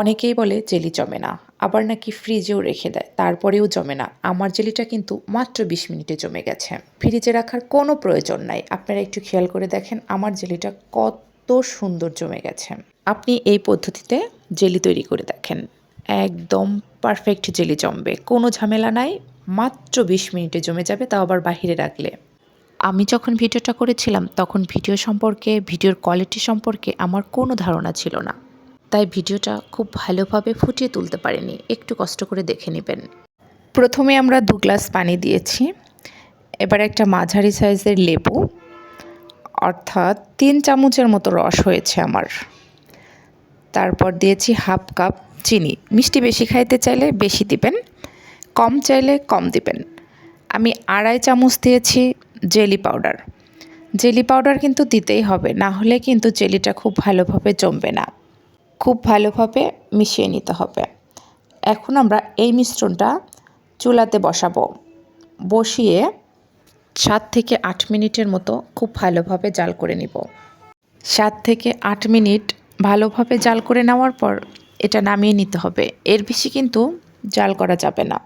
অনেকেই বলে জেলি জমে না, আবার নাকি ফ্রিজেও রেখে দেয়, তারপরেও জমে না। আমার জেলিটা কিন্তু মাত্র বিশ মিনিটে জমে গেছে। ফ্রিজে রাখার কোনো প্রয়োজন নাই। আপনারা একটু খেয়াল করে দেখেন আমার জেলিটা কত সুন্দর জমে গেছে। আপনি এই পদ্ধতিতে জেলি তৈরি করে দেখেন। একদম পারফেক্ট জেলি জমবে। কোনো ঝামেলা নাই। মাত্র বিশ মিনিটে জমে যাবে, তাও আবার বাহিরে রাখলে। আমি যখন ভিডিওটা করেছিলাম, তখন ভিডিও সম্পর্কে, ভিডিওর কোয়ালিটি সম্পর্কে আমার কোনো ধারণা ছিল না। তাই ভিডিওটা খুব ভালোভাবে ফুটিয়ে তুলতে পারিনি। একটু কষ্ট করে দেখে নেবেন। প্রথমে আমরা দু গ্লাস পানি দিয়েছি। এবার একটা মাঝারি সাইজের লেবু, অর্থাৎ তিন চামচের মতো রস হয়েছে আমার। তারপর দিয়েছি হাফ কাপ চিনি। মিষ্টি বেশি খাইতে চাইলে বেশি দিবেন, কম চাইলে কম দিবেন। আমি আড়াই চামচ দিয়েছি জেলি পাউডার। জেলি পাউডার কিন্তু দিতেই হবে, না হলে কিন্তু জেলিটা খুব ভালোভাবে জমবে না। খুব ভালোভাবে মিশিয়ে নিতে হবে। এখন আমরা এই মিশ্রণটা চুলাতে বসাবো। বসিয়ে সাত থেকে আট মিনিটের মতো খুব ভালোভাবে জাল করে নিব। সাত থেকে আট মিনিট ভালোভাবে জাল করে নেওয়ার পর এটা নামিয়ে নিতে হবে। এর বেশি কিন্তু জাল করা যাবে না।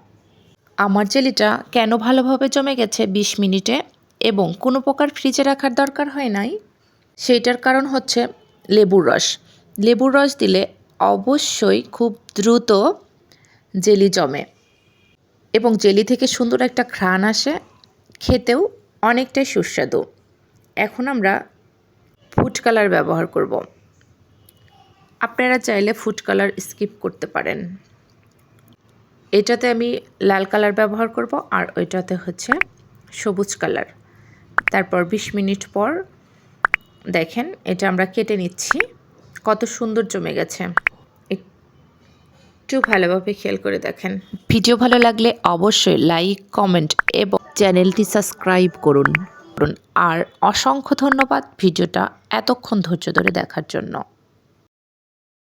আমার জেলিটা কেন ভালোভাবে জমে গেছে বিশ মিনিটে এবং কোনো প্রকার ফ্রিজে রাখার দরকার হয় নাই, সেইটার কারণ হচ্ছে লেবুর রস। লেবুর রস দিলে অবশ্যই খুব দ্রুত জেলি জমে এবং জেলি থেকে সুন্দর একটা ঘ্রাণ আসে, খেতেও অনেকটাই সুস্বাদু। এখন আমরা ফুড কালার ব্যবহার করব। আপনারা চাইলে ফুড কালার স্কিপ করতে পারেন। এটাতে আমি লাল কালার ব্যবহার করব আর ওইটাতে হচ্ছে সবুজ কালার তারপর বিশ মিনিট পর দেখেন এটা আমরা কেটে নিচ্ছি। কত সুন্দর জমে গেছে। একটু ভালোভাবে খেয়াল করে দেখেন। ভিডিও ভালো লাগলে অবশ্যই লাইক, কমেন্ট এবং চ্যানেলটি সাবস্ক্রাইব করুন। আর অসংখ্য ধন্যবাদ ভিডিওটা এতক্ষণ ধৈর্য ধরে দেখার জন্য।